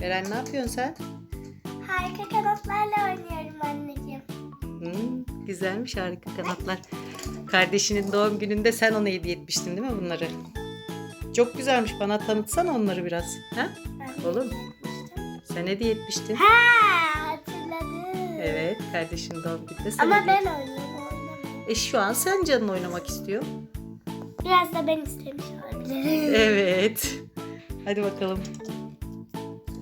Beren ne yapıyorsun sen? Harika kanatlarla oynuyorum anneciğim. Hmm, güzelmiş harika kanatlar. Kardeşinin doğum gününde sen ona hediye etmiştin değil mi bunları? Çok güzelmiş. Bana tanıtsana onları biraz. Ha? Ben Olur mu? Sen hediye etmiştin. Ha hatırladım. Evet, kardeşin doğum gününde sen Ama ben oynuyorum. E şu an sen canın oynamak istiyor. Biraz da ben istemiş olabilirim. Evet. Hadi bakalım.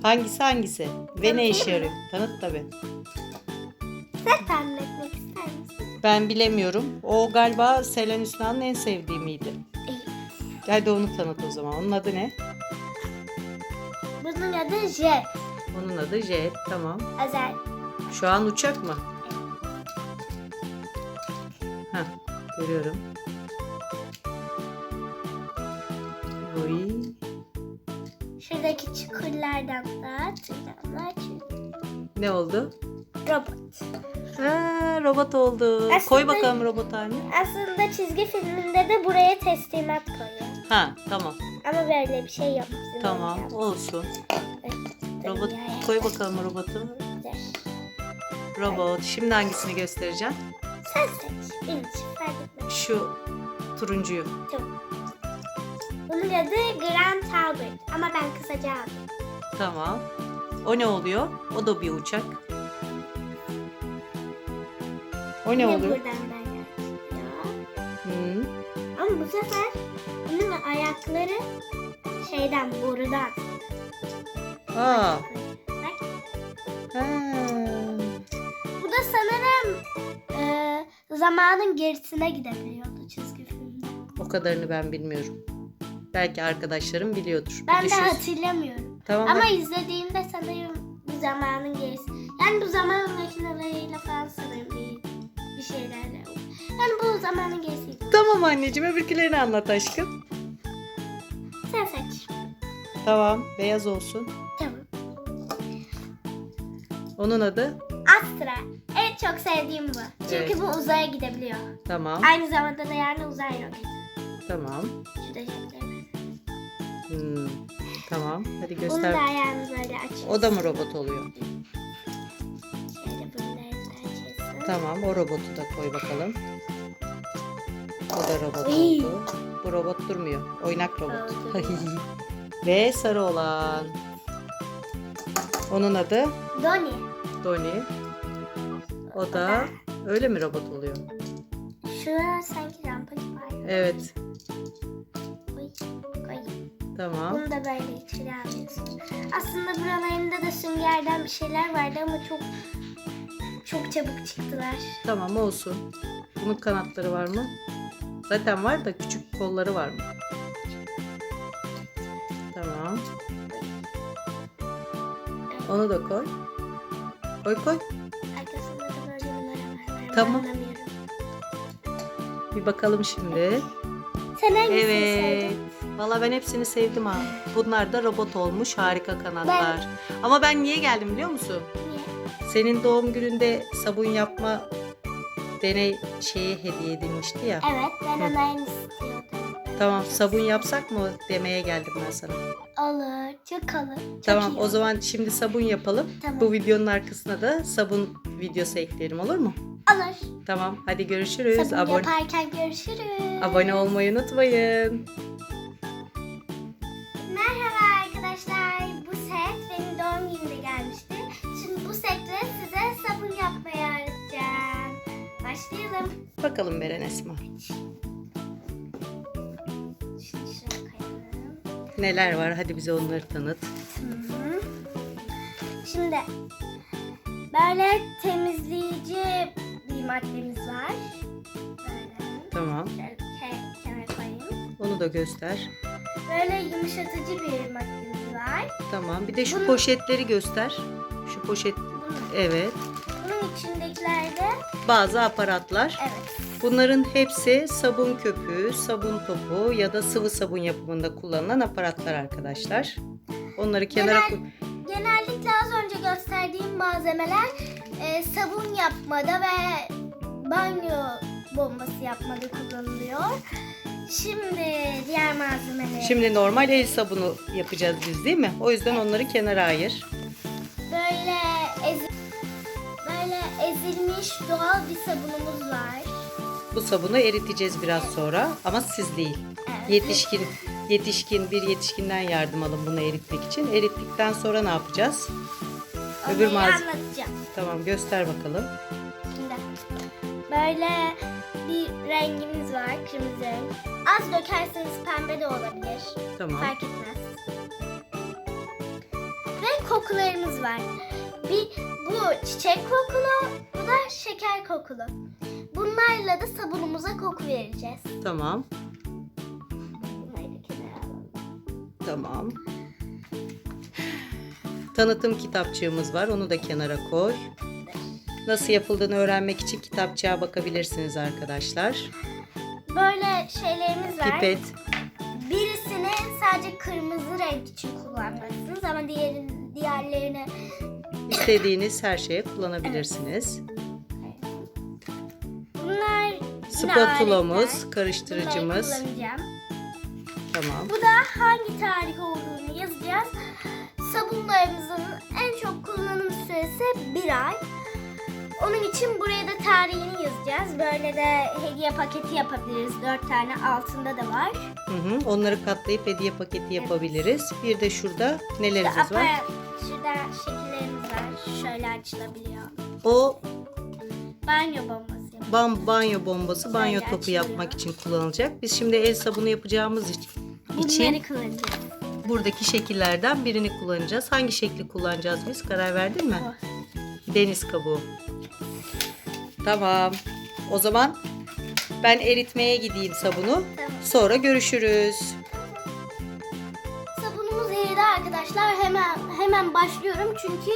Hangisi hangisi? Ve ne işe yarıyor? Tanıt tabii. Sen tahmin etmek ister misin? Ben bilemiyorum. O galiba Selen Hüsna'nın en sevdiği miydi? Evet. Hadi onu tanıt o zaman. Onun adı ne? Bunun adı Jet. Onun adı Jet. Tamam. Özel. Şu an uçak mı? Heh, görüyorum. Çukurlardan da. Ne oldu? Robot. Ha, robot oldu. Aslında- Koy bakalım robot haline. Aslında çizgi filminde de buraya teslimat koyuyor. Ha, tamam. Ama böyle bir şey yok bizim Tamam, oyuncağımız. olsun. Robot koy bakalım robotu. Robot. Şimdi hangisini göstereceğim? Sen seç. Benim için fark etmez. Şu turuncuyu. Tamam. Bunun adı Grand Talbot ama ben kısaca aldım. Tamam. O ne oluyor? O da bir uçak. O ne Yine oluyor? buradan böyle açılıyor. Hı. Ama bu sefer bunun ayakları şeyden borudan. Aa. Bak. Ha. Bu da sanırım e, zamanın gerisine gidebiliyordu çizgi filmde. O kadarını ben bilmiyorum. Belki arkadaşlarım biliyordur. Bir Ben de düşün. hatırlamıyorum. Tamam. Ama izlediğimde sanırım bu zamanın gerisi. Yani bu zaman makineleriyle falan sanırım bir, bir şeylerle. Yani bu zamanın gerisiydi. Tamam anneciğim öbürkülerini anlat aşkım. Sen seç. Tamam. Beyaz olsun. Tamam. Onun adı? Astra. Evet çok sevdiğim bu. Çünkü Evet. bu uzaya gidebiliyor. Tamam. Aynı zamanda da yani uzay roketi. Tamam. Şurada jetleri var. Hmm. Tamam. Hadi Bunu da göster. ayağını böyle açıyorsun. O da mı robot oluyor? Şöyle bunları da açıyorsun. Tamam. O robotu da koy bakalım. O da robot Uy. oldu. Bu robot durmuyor. Oynak robot. Ve sarı olan. Onun adı Donnie. Donnie. O da öyle mi robot oluyor? Şurada sanki rampacı var. Evet. Tamam. Bunu da böyle içine alıyorsun. Aslında buralarında da süngerden bir şeyler vardı ama çok çok çabuk çıktılar. Tamam olsun. Bunun kanatları var mı? Zaten var da küçük kolları var mı? Tamam. Onu da koy. Koy koy. Arkasında da böyle numara var. Ben Tamam. Bir bakalım şimdi. Sen hangisini Evet. sevdin? Valla ben hepsini sevdim ha. Bunlar da robot olmuş. Harika kanatlar. Ama ben niye geldim biliyor musun? Niye? Senin doğum gününde sabun yapma deney şeyi hediye edilmişti ya. Evet ben aynı istiyordum. Tamam sabun yapsak mı demeye geldim ben sana. Olur. Çok olur. Çok tamam iyi o zaman şimdi sabun yapalım. Tamam. Bu videonun arkasına da sabun videosu ekleyelim olur mu? Olur. Tamam hadi görüşürüz. Sabun Abone, yaparken görüşürüz. abone olmayı unutmayın. Bakalım Beren Esma. Neler var hadi bize onları tanıt. Hı. Şimdi böyle temizleyici bir maddemiz var. Böyle. Tamam Şöyle ke- kenara koyayım. onu da göster. Böyle yumuşatıcı bir maddemiz var. Tamam bir de şu Bunu- poşetleri göster. Şu poşet Bunun, evet. bunun içindekilerde Bazı aparatlar. evet Bunların hepsi sabun köpüğü, sabun topu ya da sıvı sabun yapımında kullanılan aparatlar arkadaşlar. Onları kenara Genel- koy. Genellikle az önce gösterdiğim malzemeler e, sabun yapmada ve banyo bombası yapmada kullanılıyor. Şimdi diğer malzemeleri. Şimdi normal el sabunu yapacağız biz değil mi? O yüzden onları kenara ayır. Böyle ezi böyle ezilmiş doğal bir sabunumuz var. Bu sabunu eriteceğiz biraz sonra ama siz değil. Yetişkin yetişkin bir yetişkinden yardım alın bunu eritmek için. Erittikten sonra ne yapacağız? Öbür Onları malzeme. anlatacağım. Tamam göster bakalım. Şimdi böyle bir rengimiz var kırmızı renk. Az dökerseniz pembe de olabilir. Tamam. Fark etmez. Ve kokularımız var. Bir bu çiçek kokulu, bu da şeker kokulu. Bunlarla da sabunumuza koku vereceğiz. Tamam. Bunları da kenara alalım. Tamam. Tanıtım kitapçığımız var. Onu da kenara koy. Nasıl yapıldığını öğrenmek için kitapçığa bakabilirsiniz arkadaşlar. Böyle şeylerimiz var. Pipet. Birisini sadece kırmızı renk için kullanmalısınız ama diğerin diğerlerini istediğiniz her şeye kullanabilirsiniz. bunlar Spatulamız, karıştırıcımız. Tamam. Bu da hangi tarih olduğunu yazacağız. Sabunlarımızın en çok kullanım süresi bir ay. Onun için buraya da tarihini yazacağız. Böyle de hediye paketi yapabiliriz. Dört tane altında da var. Hı hı. Onları katlayıp hediye paketi yapabiliriz. Bir de şurada nelerimiz var? Apar- Şurada şekillerimiz var. Şöyle açılabiliyor. O Banyo bombası. Bam banyo bombası, banyo topu açılıyor. yapmak için kullanılacak. Biz şimdi el sabunu yapacağımız için Bunları kullanacağız. buradaki şekillerden birini kullanacağız. Hangi şekli kullanacağız biz? Karar verdin mi? Deniz kabuğu. Tamam. O zaman ben eritmeye gideyim sabunu. Sonra görüşürüz. Sabunumuz eridi arkadaşlar. Hemen hemen başlıyorum çünkü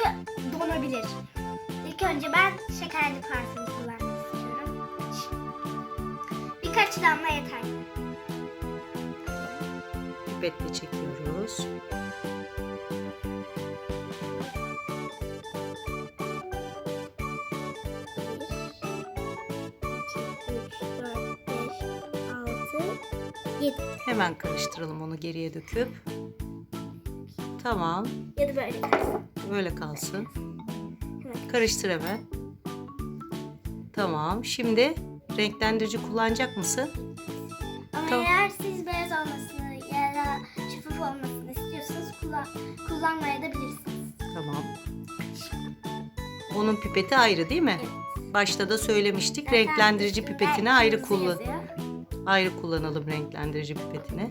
donabilir. İlk önce ben şekerli parfüm istiyorum. Birkaç damla yeter. Pipetle çekiyoruz. Yedi. Hemen karıştıralım onu geriye döküp. Tamam. Ya da böyle kalsın. Böyle kalsın. Evet. Karıştır hemen. Tamam. Şimdi renklendirici kullanacak mısın? Ama Tamam. eğer siz beyaz olmasını ya da şeffaf olmasını istiyorsanız kullan kullanmaya da bilirsiniz. Tamam. Onun pipeti ayrı değil mi? Evet. Başta da söylemiştik. Zaten renklendirici pipetini ayrı kullan. Ayrı kullanalım renklendirici pipetini.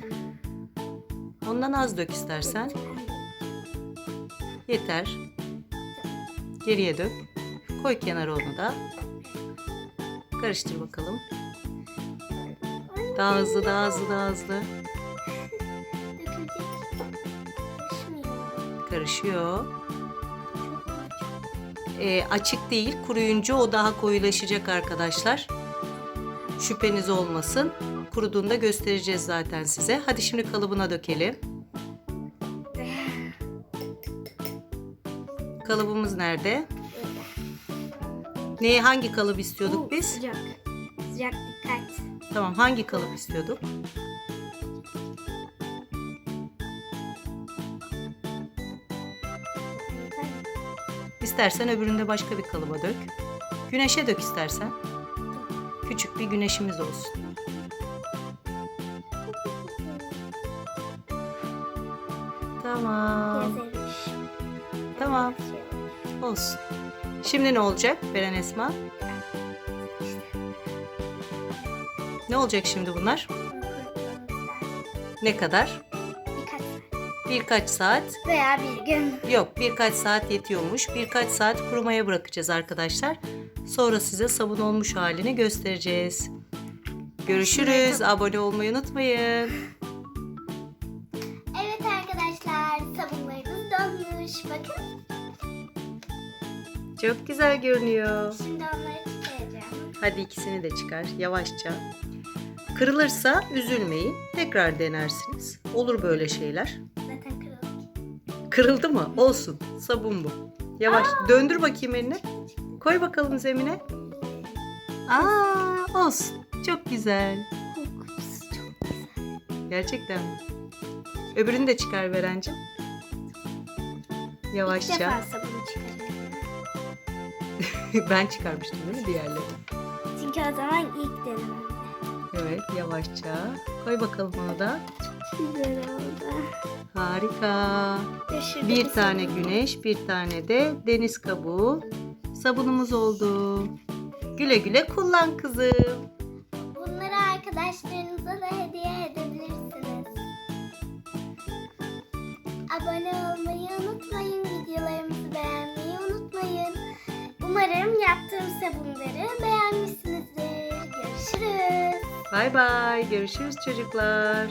Ondan az dök istersen. Yeter. Geriye dök. Koy kenara onu da. Karıştır bakalım. Daha hızlı, daha hızlı, daha hızlı. Karışıyor. Ee, açık değil, kuruyunca o daha koyulaşacak arkadaşlar. Şüpheniz olmasın. Kuruduğunda göstereceğiz zaten size. Hadi şimdi kalıbına dökelim. Kalıbımız nerede? Neyi hangi kalıp istiyorduk Bu biz? Sıcak. Sıcak dikkat. Tamam hangi kalıp istiyorduk? İstersen öbüründe başka bir kalıba dök. Güneşe dök istersen. Küçük bir güneşimiz olsun. Tamam. Tamam. Olsun. Şimdi ne olacak Beren Esma? Ne olacak şimdi bunlar? Ne kadar? Birkaç saat. Birkaç saat. Veya bir gün. Yok birkaç saat yetiyormuş. Birkaç saat kurumaya bırakacağız arkadaşlar. Sonra size sabun olmuş halini göstereceğiz. Görüşürüz. Abone olmayı unutmayın. Çok güzel görünüyor. Şimdi onları çıkaracağım. Hadi ikisini de çıkar yavaşça. Kırılırsa üzülmeyin. Tekrar denersiniz. Olur böyle şeyler. Zaten kırıldı. Kırıldı mı? Olsun. Sabun bu. Yavaş. Döndür bakayım elini. Koy bakalım zemine. Aa, olsun. Çok güzel. Kokusu çok Gerçekten mi? Öbürünü de çıkar Berencim. İlk Yavaşça. defa sabunu çıkarıyorum. ben çıkarmıştım değil mi diğerleri? Çünkü o zaman ilk denemem. Evet yavaşça. Koy bakalım onu da. Güzel oldu. Harika. Şurada Bir tane sabun. güneş, bir tane de deniz kabuğu. Sabunumuz oldu. Güle güle kullan kızım. Bunları arkadaşlarınıza da hediye edebilirsiniz. Abone olmayı Umarım yaptığım sabunları beğenmişsinizdir. Görüşürüz. Bay bay. Görüşürüz çocuklar.